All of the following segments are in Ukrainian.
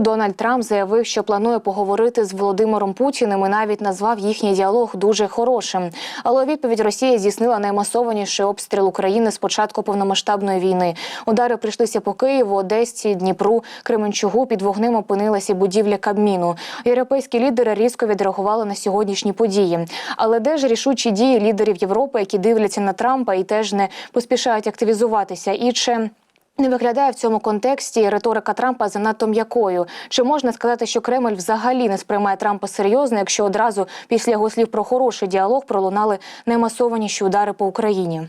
Дональд Трамп заявив, що планує поговорити з Володимиром Путіним і навіть назвав їхній діалог дуже хорошим. Але відповідь Росія здійснила наймасованіший обстріл України з початку повномасштабної війни. Удари прийшлися по Києву, Одесі, Дніпру, Кременчугу. Під вогнем опинилася будівля Кабміну. Європейські лідери різко відреагували на сьогоднішні події. Але де ж рішучі дії лідерів Європи, які дивляться на Трампа і теж не поспішають активізуватися? І чи не виглядає в цьому контексті риторика Трампа занадто м'якою. Чи можна сказати, що Кремль взагалі не сприймає Трампа серйозно, якщо одразу після його слів про хороший діалог пролунали наймасованіші удари по Україні?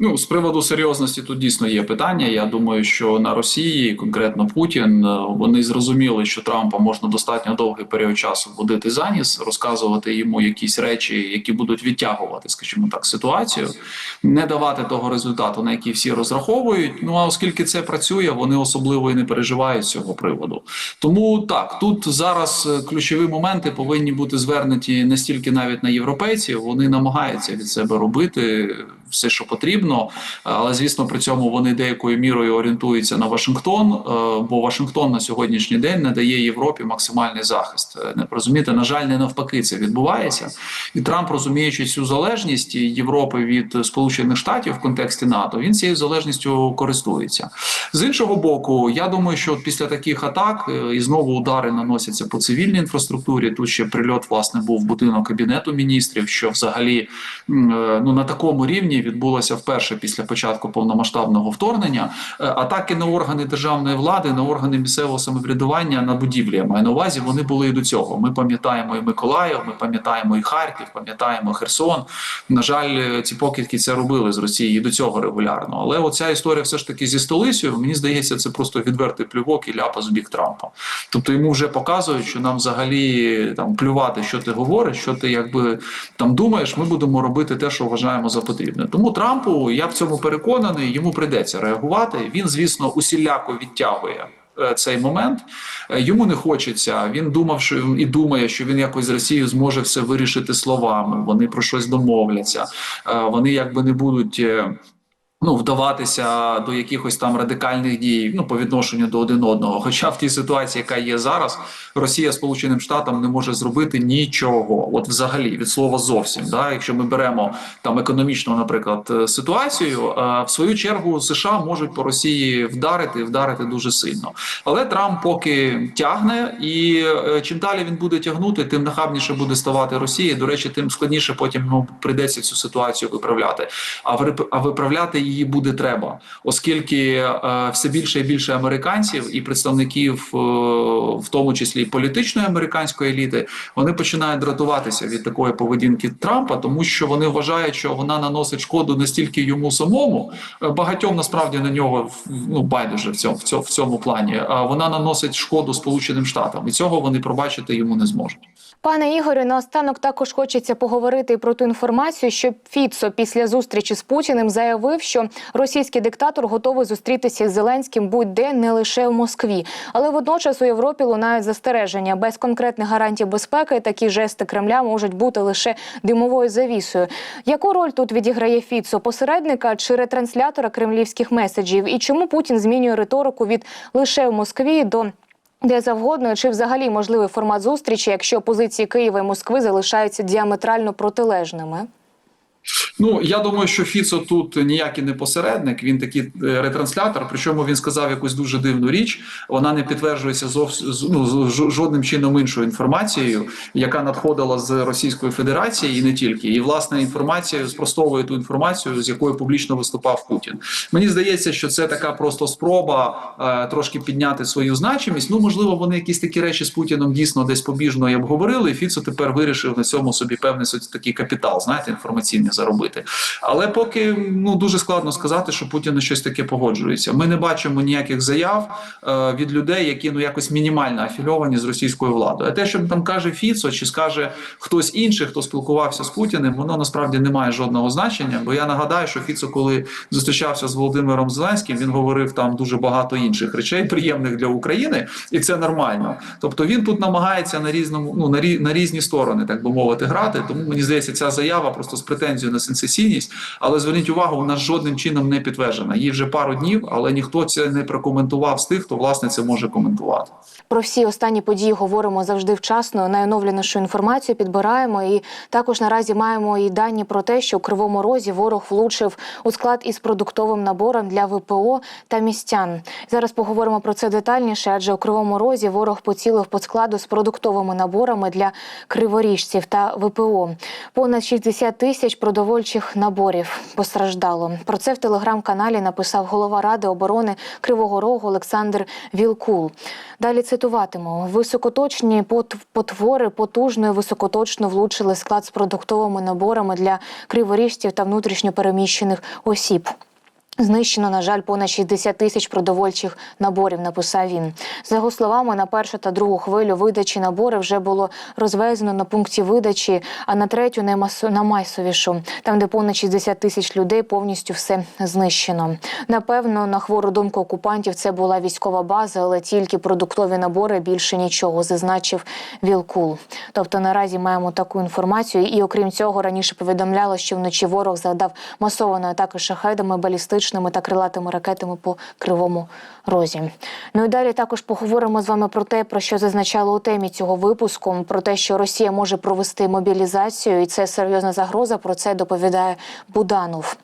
Ну, з приводу серйозності тут дійсно є питання. Я думаю, що на Росії, конкретно Путін, е, вони зрозуміли, що Трампа можна достатньо довгий період часу водити за ніс, розказувати йому якісь речі, які будуть відтягувати, скажімо так, ситуацію, не давати того результату, на який всі розраховують. Ну а оскільки це працює, вони особливо і не переживають з цього приводу. Тому так тут зараз е, ключові моменти повинні бути звернуті не стільки навіть на європейців, вони намагаються від себе робити все, що потрібно, але звісно, при цьому вони деякою мірою орієнтуються на Вашингтон, е, бо Вашингтон на сьогоднішній день надає Європі максимальний захист. Е, Не розумієте, на жаль, не навпаки це відбувається, і Трамп, розуміючи цю залежність Європи від Сполучених Штатів в контексті НАТО, він цією залежністю користується. З іншого боку, я думаю, що після таких атак е, і знову удари наносяться по цивільній інфраструктурі. Тут ще прильот власне був в будинок кабінету міністрів, що взагалі ну на такому рівні відбулося вперше після початку повномасштабного вторгнення. Е, Атаки на органи державної влади, на органи місцевого самоврядування на будівлі. Я маю на увазі, вони були і до цього. Ми пам'ятаємо і Миколаїв, ми пам'ятаємо і Харків, пам'ятаємо Херсон. На жаль, ці покидьки це робили з Росії і до цього регулярно. Але оця історія все ж таки зі столицею. Мені здається, це просто відвертий плювок і ляпа з бік Трампа. Тобто йому вже показують, що нам взагалі там плювати, що ти говориш, що ти якби там думаєш. Ми будемо робити те, що вважаємо за потрібне. Тому Трампу я в цьому переконаний, йому прийдеться реагувати. Він, звісно, усіляко відтягує. е, Цей момент Е, йому не хочеться. Він думав, що і думає, що він якось з Росією зможе все вирішити словами. Вони про щось домовляться. Е, Вони якби не будуть. Ну, вдаватися до якихось там радикальних дій ну по відношенню до один одного. Хоча в тій ситуації, яка є зараз, Росія Сполученим Штатам не може зробити нічого, от взагалі від слова зовсім. Да, якщо ми беремо там економічну, наприклад, е, ситуацію, е, в свою чергу США можуть по Росії вдарити, вдарити дуже сильно. Але Трамп поки тягне, і е, чим далі він буде тягнути, тим нахабніше буде ставати Росія. До речі, тим складніше потім ну, прийдеться цю ситуацію виправляти. А вип- а виправляти її буде треба, оскільки е, все більше і більше американців і представників, е, в тому числі політичної американської еліти, вони починають дратуватися від такої поведінки Трампа, тому що вони вважають, що вона наносить шкоду не стільки йому самому, е, багатьом насправді на нього ну байдуже в цьому в цьому, в цьому плані. А вона наносить шкоду Сполученим Штатам, і цього вони пробачити йому не зможуть. Пане Ігорю, наостанок також хочеться поговорити про ту інформацію, що Фіцо після зустрічі з Путіним заявив, що російський диктатор готовий зустрітися з Зеленським будь-де не лише в Москві, але водночас у Європі лунають застереження. Без конкретних гарантій безпеки такі жести Кремля можуть бути лише димовою завісою. Яку роль тут відіграє Фіцо посередника чи ретранслятора кремлівських меседжів? І чому Путін змінює риторику від лише в Москві до де завгодно, чи взагалі можливий формат зустрічі, якщо позиції Києва і Москви залишаються діаметрально протилежними? Ну я думаю, що Фіцо тут ніякий не посередник. Він такий е, ретранслятор. Причому він сказав якусь дуже дивну річ. Вона не підтверджується зовсім ну, жодним чином іншою інформацією, яка надходила з Російської Федерації, і не тільки. І власне інформація спростовує ту інформацію, з якою публічно виступав Путін. Мені здається, що це така просто спроба е, трошки підняти свою значимість. Ну можливо, вони якісь такі речі з Путіном дійсно десь побіжно і обговорили. І Фіцо тепер вирішив на цьому собі певний такий капітал, знаєте, інформаційний заробити. Але поки ну дуже складно сказати, що Путін на щось таке погоджується. Ми не бачимо ніяких заяв е, від людей, які ну якось мінімально афільовані з російською владою. А те, що там каже Фіцо, чи скаже хтось інший, хто спілкувався з Путіним, воно насправді не має жодного значення. Бо я нагадаю, що Фіцо, коли зустрічався з Володимиром Зеленським, він говорив там дуже багато інших речей, приємних для України, і це нормально. Тобто він тут намагається на різному, ну на різні сторони, так би мовити, грати. Тому мені здається, ця заява просто з претензією претензію на сенсаційність, але зверніть увагу, вона жодним чином не підтверджена. Їй вже пару днів, але ніхто це не прокоментував з тих, хто власне це може коментувати. Про всі останні події говоримо завжди вчасно. Найоновленішу інформацію підбираємо. І також наразі маємо і дані про те, що у кривому розі ворог влучив у склад із продуктовим набором для ВПО та містян. Зараз поговоримо про це детальніше, адже у кривому розі ворог поцілив по складу з продуктовими наборами для криворіжців та ВПО. Понад 60 тисяч продовольчих наборів постраждало. Про це в телеграм-каналі написав голова ради оборони Кривого Рогу Олександр Вілкул. Далі цитуватиму: високоточні потвори потужно і високоточно влучили склад з продуктовими наборами для криворіжців та внутрішньопереміщених осіб. Знищено, на жаль, понад 60 тисяч продовольчих наборів. Написав він. За його словами, на першу та другу хвилю видачі набори вже було розвезено на пункті видачі, а на третю наймасо- наймасовішу, там, де понад 60 тисяч людей, повністю все знищено. Напевно, на хвору думку окупантів це була військова база, але тільки продуктові набори більше нічого, зазначив Вілкул. Тобто наразі маємо таку інформацію. І окрім цього, раніше повідомляло, що вночі ворог завдав масованої атаки шахедами, балістичними та крилатими ракетами по кривому розі. Ну і далі також поговоримо з вами про те, про що зазначало у темі цього випуску: про те, що Росія може провести мобілізацію, і це серйозна загроза. Про це доповідає Буданов.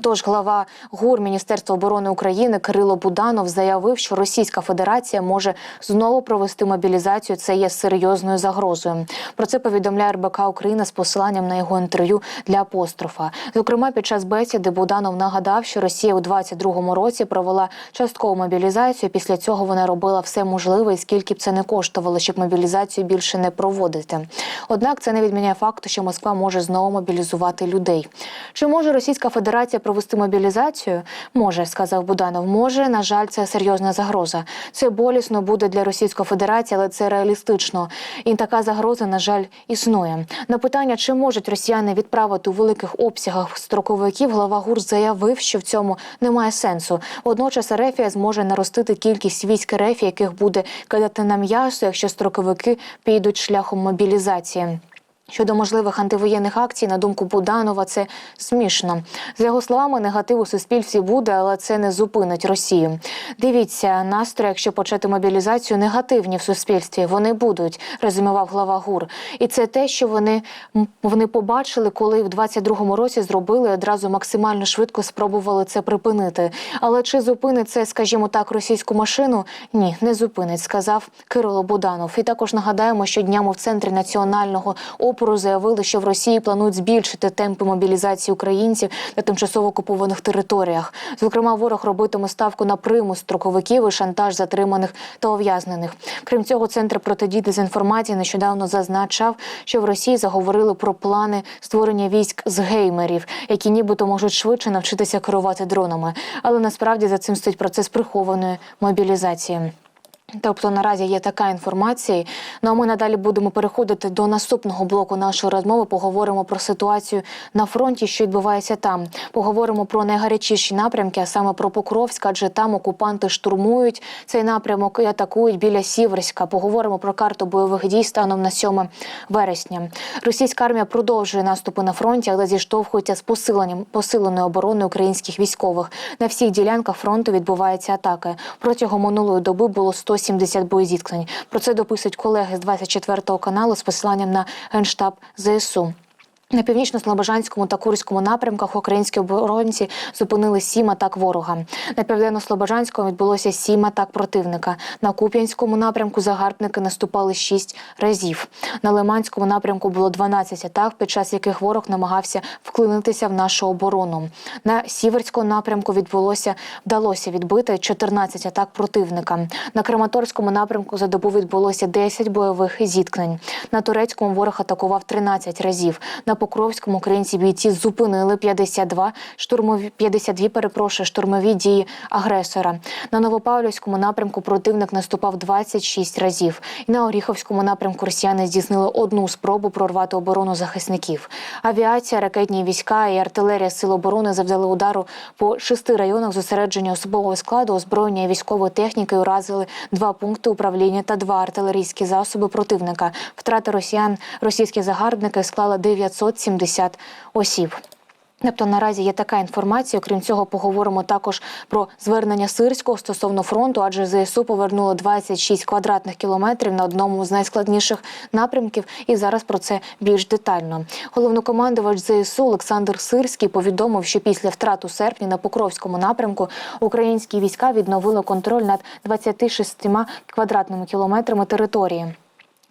Тож глава ГУР Міністерства оборони України Кирило Буданов заявив, що Російська Федерація може знову провести мобілізацію. Це є серйозною загрозою. Про це повідомляє РБК Україна з посиланням на його інтерв'ю для апострофа. Зокрема, під час бесіди Буданов нагадав, що Росія у 22-му році провела часткову мобілізацію. Після цього вона робила все можливе, і скільки б це не коштувало, щоб мобілізацію більше не проводити. Однак це не відміняє факту, що Москва може знову мобілізувати людей. Чи може Російська Федерація провести мобілізацію? Може, сказав Буданов. Може, на жаль, це серйозна загроза. Це болісно буде для Російської Федерації, але це реалістично. І така загроза, на жаль, існує. На питання, чи можуть росіяни відправити у великих обсягах строковиків, глава ГУР заявив, що в цьому немає сенсу. Водночас Ерефія зможе наростити кількість військ РФ, яких буде кидати на м'ясо, якщо строковики підуть шляхом мобілізації. Щодо можливих антивоєнних акцій, на думку Буданова, це смішно. За його словами, негатив у суспільстві буде, але це не зупинить Росію. Дивіться, настрої, якщо почати мобілізацію, негативні в суспільстві. Вони будуть, резюмував глава ГУР. І це те, що вони, вони побачили, коли в 22-му році зробили одразу максимально швидко спробували це припинити. Але чи зупинить це, скажімо так, російську машину? Ні, не зупинить, сказав Кирило Буданов. І також нагадаємо, що днями в центрі національного опору заявили, що в Росії планують збільшити темпи мобілізації українців на тимчасово окупованих територіях. Зокрема, ворог робитиме ставку на примус строковиків і шантаж затриманих та ув'язнених. Крім цього, центр протидії дезінформації нещодавно зазначав, що в Росії заговорили про плани створення військ з геймерів, які нібито можуть швидше навчитися керувати дронами. Але насправді за цим стоїть процес прихованої мобілізації. Тобто наразі є така інформація. Ну а ми надалі будемо переходити до наступного блоку нашої розмови. Поговоримо про ситуацію на фронті, що відбувається там. Поговоримо про найгарячіші напрямки, а саме про Покровськ, адже там окупанти штурмують цей напрямок і атакують біля Сіверська. Поговоримо про карту бойових дій станом на 7 вересня. Російська армія продовжує наступи на фронті, але зіштовхується з посиленням посиленою обороною українських військових. На всіх ділянках фронту відбуваються атаки. Протягом минулої доби було 170 боєзіткнень. Про це дописують колеги з 24 каналу з посиланням на генштаб ЗСУ. На північно-слобожанському та Курському напрямках українські оборонці зупинили сім атак ворога. На південно-слобожанському відбулося сім атак противника. На Куп'янському напрямку загарбники наступали шість разів. На Лиманському напрямку було 12 атак, під час яких ворог намагався вклинитися в нашу оборону. На Сіверському напрямку відбулося вдалося відбити 14 атак противника. На Краматорському напрямку за добу відбулося 10 бойових зіткнень. На турецькому ворог атакував 13 разів. На Покровському українці бійці зупинили 52 штурмові 52, перепрошую, штурмові дії агресора. На Новопавлівському напрямку противник наступав 26 разів. І на Оріховському напрямку росіяни здійснили одну спробу прорвати оборону захисників. Авіація, ракетні війська і артилерія сил оборони завдали удару по шести районах зосередження особового складу, озброєння і військової техніки уразили два пункти управління та два артилерійські засоби противника. Втрати росіян російські загарбники склали 900 570 осіб. Тобто наразі є така інформація. Окрім цього, поговоримо також про звернення Сирського стосовно фронту, адже ЗСУ повернуло 26 квадратних кілометрів на одному з найскладніших напрямків. І зараз про це більш детально. Головнокомандувач ЗСУ Олександр Сирський повідомив, що після втрат у серпні на Покровському напрямку українські війська відновили контроль над 26 квадратними кілометрами території.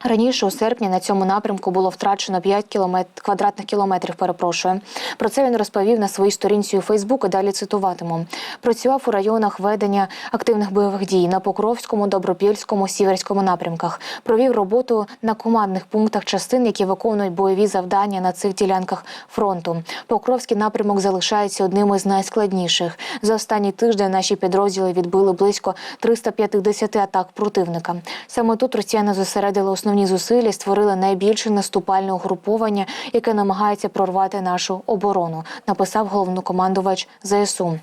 Раніше у серпні на цьому напрямку було втрачено 5 кіломет... квадратних кілометрів. Перепрошую. Про це він розповів на своїй сторінці у Фейсбук. Далі цитуватиму. Працював у районах ведення активних бойових дій на Покровському, Добропільському, Сіверському напрямках. Провів роботу на командних пунктах частин, які виконують бойові завдання на цих ділянках фронту. Покровський напрямок залишається одним із найскладніших. За останній тиждень наші підрозділи відбили близько 350 атак противника. Саме тут росіяни зосередили основні зусилля, створили найбільше наступальне угруповання, яке намагається прорвати нашу оборону. Написав головнокомандувач ЗСУ.